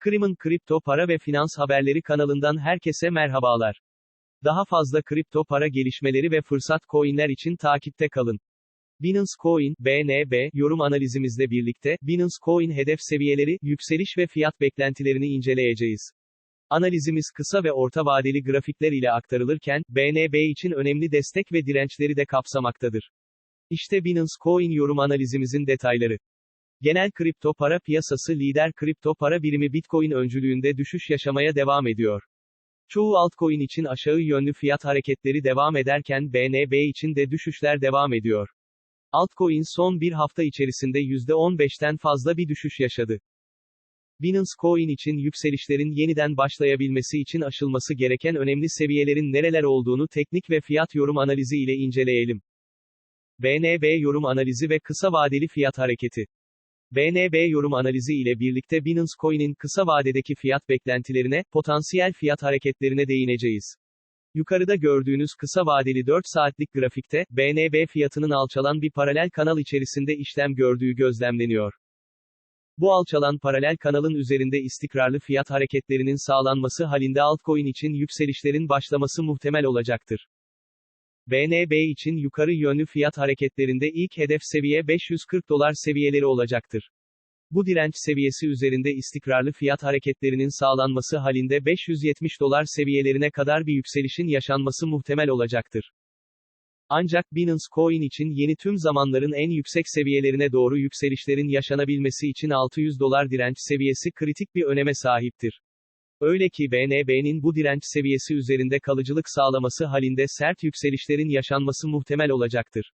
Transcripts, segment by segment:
Krim'in kripto para ve finans haberleri kanalından herkese merhabalar. Daha fazla kripto para gelişmeleri ve fırsat coinler için takipte kalın. Binance Coin, BNB, yorum analizimizle birlikte, Binance Coin hedef seviyeleri, yükseliş ve fiyat beklentilerini inceleyeceğiz. Analizimiz kısa ve orta vadeli grafikler ile aktarılırken, BNB için önemli destek ve dirençleri de kapsamaktadır. İşte Binance Coin yorum analizimizin detayları. Genel kripto para piyasası lider kripto para birimi Bitcoin öncülüğünde düşüş yaşamaya devam ediyor. Çoğu altcoin için aşağı yönlü fiyat hareketleri devam ederken BNB için de düşüşler devam ediyor. Altcoin son bir hafta içerisinde %15'ten fazla bir düşüş yaşadı. Binance Coin için yükselişlerin yeniden başlayabilmesi için aşılması gereken önemli seviyelerin nereler olduğunu teknik ve fiyat yorum analizi ile inceleyelim. BNB yorum analizi ve kısa vadeli fiyat hareketi. BNB yorum analizi ile birlikte Binance Coin'in kısa vadedeki fiyat beklentilerine, potansiyel fiyat hareketlerine değineceğiz. Yukarıda gördüğünüz kısa vadeli 4 saatlik grafikte, BNB fiyatının alçalan bir paralel kanal içerisinde işlem gördüğü gözlemleniyor. Bu alçalan paralel kanalın üzerinde istikrarlı fiyat hareketlerinin sağlanması halinde altcoin için yükselişlerin başlaması muhtemel olacaktır. BNB için yukarı yönlü fiyat hareketlerinde ilk hedef seviye 540 dolar seviyeleri olacaktır. Bu direnç seviyesi üzerinde istikrarlı fiyat hareketlerinin sağlanması halinde 570 dolar seviyelerine kadar bir yükselişin yaşanması muhtemel olacaktır. Ancak Binance Coin için yeni tüm zamanların en yüksek seviyelerine doğru yükselişlerin yaşanabilmesi için 600 dolar direnç seviyesi kritik bir öneme sahiptir. Öyle ki BNB'nin bu direnç seviyesi üzerinde kalıcılık sağlaması halinde sert yükselişlerin yaşanması muhtemel olacaktır.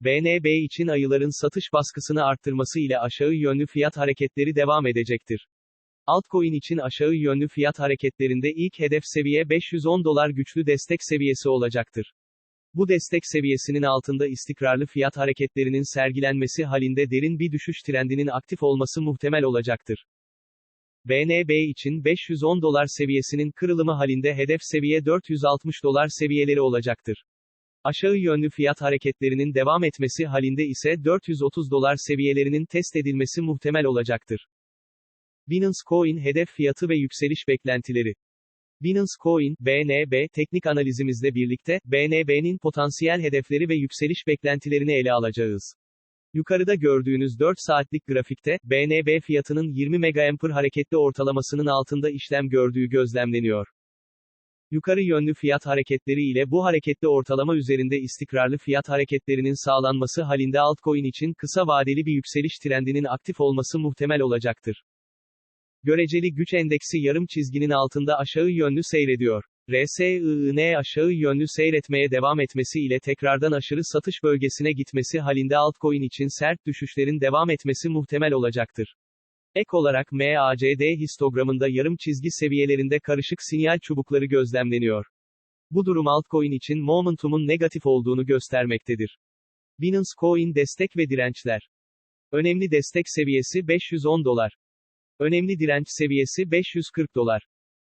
BNB için ayıların satış baskısını arttırması ile aşağı yönlü fiyat hareketleri devam edecektir. Altcoin için aşağı yönlü fiyat hareketlerinde ilk hedef seviye 510 dolar güçlü destek seviyesi olacaktır. Bu destek seviyesinin altında istikrarlı fiyat hareketlerinin sergilenmesi halinde derin bir düşüş trendinin aktif olması muhtemel olacaktır. BNB için 510 dolar seviyesinin kırılımı halinde hedef seviye 460 dolar seviyeleri olacaktır. Aşağı yönlü fiyat hareketlerinin devam etmesi halinde ise 430 dolar seviyelerinin test edilmesi muhtemel olacaktır. Binance Coin hedef fiyatı ve yükseliş beklentileri. Binance Coin, BNB, teknik analizimizle birlikte, BNB'nin potansiyel hedefleri ve yükseliş beklentilerini ele alacağız. Yukarıda gördüğünüz 4 saatlik grafikte, BNB fiyatının 20 MA hareketli ortalamasının altında işlem gördüğü gözlemleniyor. Yukarı yönlü fiyat hareketleri ile bu hareketli ortalama üzerinde istikrarlı fiyat hareketlerinin sağlanması halinde altcoin için kısa vadeli bir yükseliş trendinin aktif olması muhtemel olacaktır. Göreceli güç endeksi yarım çizginin altında aşağı yönlü seyrediyor. RSI'ın aşağı yönlü seyretmeye devam etmesi ile tekrardan aşırı satış bölgesine gitmesi halinde altcoin için sert düşüşlerin devam etmesi muhtemel olacaktır. Ek olarak MACD histogramında yarım çizgi seviyelerinde karışık sinyal çubukları gözlemleniyor. Bu durum altcoin için momentumun negatif olduğunu göstermektedir. Binance Coin destek ve dirençler. Önemli destek seviyesi 510 dolar. Önemli direnç seviyesi 540 dolar.